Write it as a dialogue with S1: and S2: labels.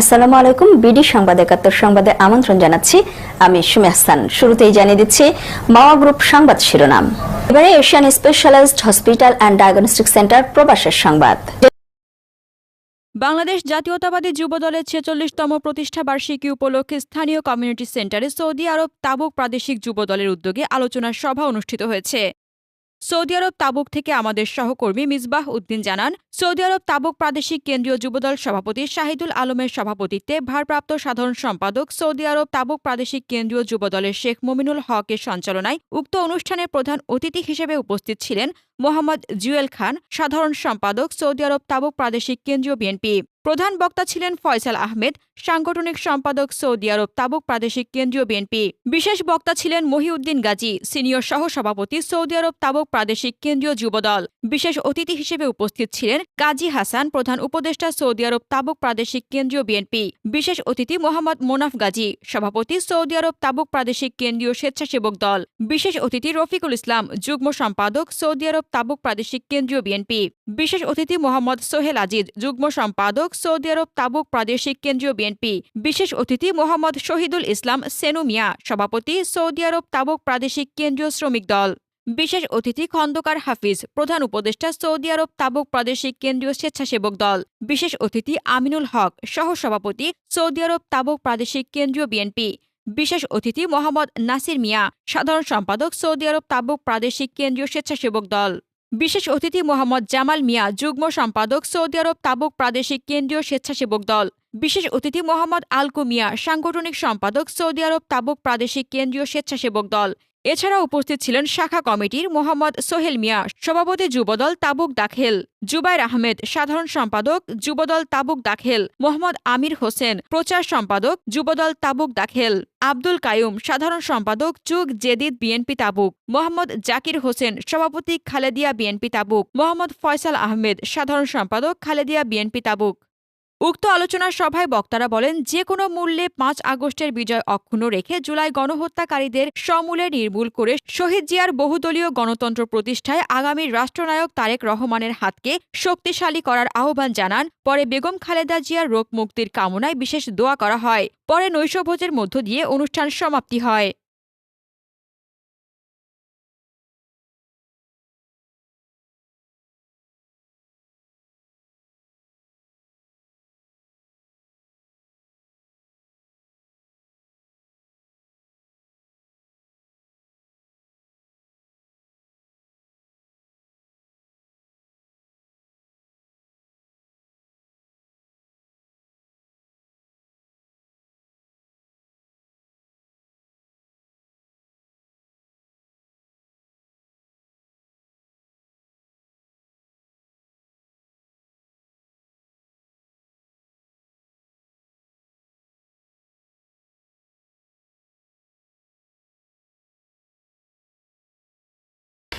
S1: আসসালামু আলাইকুম, বিডি সংবাদ একাত্তর সংবাদে আমন্ত্রণ জানাচ্ছি। আমি সুমি হাসান। শুরুতেই জানিয়ে দিচ্ছি, মাওয়া গ্রুপ সংবাদ শিরোনাম। এবারে Asian specialised hospital and diagnostic centre প্রবাসের সংবাদ।
S2: বাংলাদেশ জাতীয়তাবাদী যুব দলের ছেচল্লিশতম প্রতিষ্ঠা বার্ষিকী উপলক্ষে স্থানীয় কমিউনিটি সেন্টারে সৌদি আরব তাবুক প্রাদেশিক যুব দলের উদ্যোগে আলোচনা সভা অনুষ্ঠিত হয়েছে। সৌদি আরব তাবুক থেকে আমাদের সহকর্মী মিসবাহ উদ্দিন জানান, সৌদি আরব তাবুক প্রাদেশিক কেন্দ্রীয় যুবদল সভাপতি শাহিদুল আলমের সভাপতিত্বে ভারপ্রাপ্ত সাধারণ সম্পাদক সৌদি আরব তাবুক প্রাদেশিক কেন্দ্রীয় যুবদলের শেখ মমিনুল হকের সঞ্চালনায় উক্ত অনুষ্ঠানের প্রধান অতিথি হিসেবে উপস্থিত ছিলেন মোহাম্মদ জুয়েল খান, সাধারণ সম্পাদক সৌদি আরব তাবুক প্রাদেশিক কেন্দ্রীয় বিএনপি। প্রধান বক্তা ছিলেন ফয়সাল আহমেদ, সাংগঠনিক সম্পাদক সৌদি আরব তাবুক প্রাদেশিক কেন্দ্রীয় বিএনপি। বিশেষ বক্তা ছিলেন মহিউদ্দিন গাজী, সিনিয়র সহসভাপতি সৌদি আরব তাবুক প্রাদেশিক কেন্দ্রীয় যুবদল। বিশেষ অতিথি হিসেবে উপস্থিত ছিলেন গাজী হাসান, প্রধান উপদেষ্টা সৌদি আরব তাবুক প্রাদেশিক কেন্দ্রীয় বিএনপি। বিশেষ অতিথি মোহাম্মদ মোনাফ গাজী, সভাপতি সৌদি আরব তাবুক প্রাদেশিক কেন্দ্রীয় স্বেচ্ছাসেবক দল। বিশেষ অতিথি রফিকুল ইসলাম, যুগ্ম সম্পাদক সৌদি আরব তাবুক প্রাদেশিক কেন্দ্রীয় বিএনপি। বিশেষ অতিথি মোহাম্মদ সোহেল আজিজ, যুগ্ম সম্পাদক সৌদি আরব, তাবুক প্রাদেশিক কেন্দ্রীয় বিএনপি। বিশেষ অতিথি মোহাম্মদ শহীদুল ইসলাম সেনু মিয়া, সভাপতি সৌদি আরব, তাবুক প্রাদেশিক কেন্দ্রীয় শ্রমিক দল। বিশেষ অতিথি খন্দকার হাফিজ, প্রধান উপদেষ্টা সৌদি আরব, তাবুক প্রাদেশিক কেন্দ্রীয় স্বেচ্ছাসেবক দল। বিশেষ অতিথি আমিনুল হক সহ সভাপতি সৌদি আরব, তাবুক প্রাদেশিক কেন্দ্রীয় বিএনপি। বিশেষ অতিথি মোহাম্মদ নাসির মিয়া, সাধারণ সম্পাদক সৌদি আরব, তাবুক প্রাদেশিক কেন্দ্রীয় স্বেচ্ছাসেবক দল। বিশেষ অতিথি মোহাম্মদ জামাল মিয়া, যুগ্ম সম্পাদক সৌদি আরব তাবুক প্রাদেশিক কেন্দ্রীয় স্বেচ্ছাসেবক দল। বিশেষ অতিথি মোহাম্মদ আলকু মিয়া সাংগঠনিক সম্পাদক সৌদি আরব তাবুক প্রাদেশিক কেন্দ্রীয় স্বেচ্ছাসেবক দল। এছাড়া উপস্থিত ছিলেন শাখা কমিটির মোহাম্মদ সোহেল মিয়া, সভাপতি যুবদল তাবুক দাখেল, জুবাইর আহমেদ, সাধারণ সম্পাদক যুবদল তাবুক দাখেল, মোহাম্মদ আমির হোসেন, প্রচার সম্পাদক যুবদল তাবুক দাখেল, আব্দুল কায়ুম সাধারণ সম্পাদক চুক জেদিদ বিএনপি তাবুক, মোহাম্মদ জাকির হোসেন, সভাপতি Khalidiya BNP Tabuk, Mohammad Faisal Ahmed, সাধারণ সম্পাদক খালেদিয়া বিএনপি তাবুক। উক্ত আলোচনা সভায় বক্তারা বলেন যে কোনো মূল্যে পাঁচ আগস্টের বিজয় অক্ষুণ্ণ রেখে জুলাই গণহত্যাকারীদের সমূলে নির্মূল করে শহীদ জিয়ার বহুদলীয় গণতন্ত্র প্রতিষ্ঠায় আগামী রাষ্ট্রনায়ক তারেক রহমানের হাতকে শক্তিশালী করার আহ্বান জানান। পরে বেগম খালেদা জিয়ার রোগ মুক্তির কামনায় বিশেষ দোয়া করা হয়। পরে নৈশভোজের মধ্য দিয়ে অনুষ্ঠান সমাপ্তি হয়।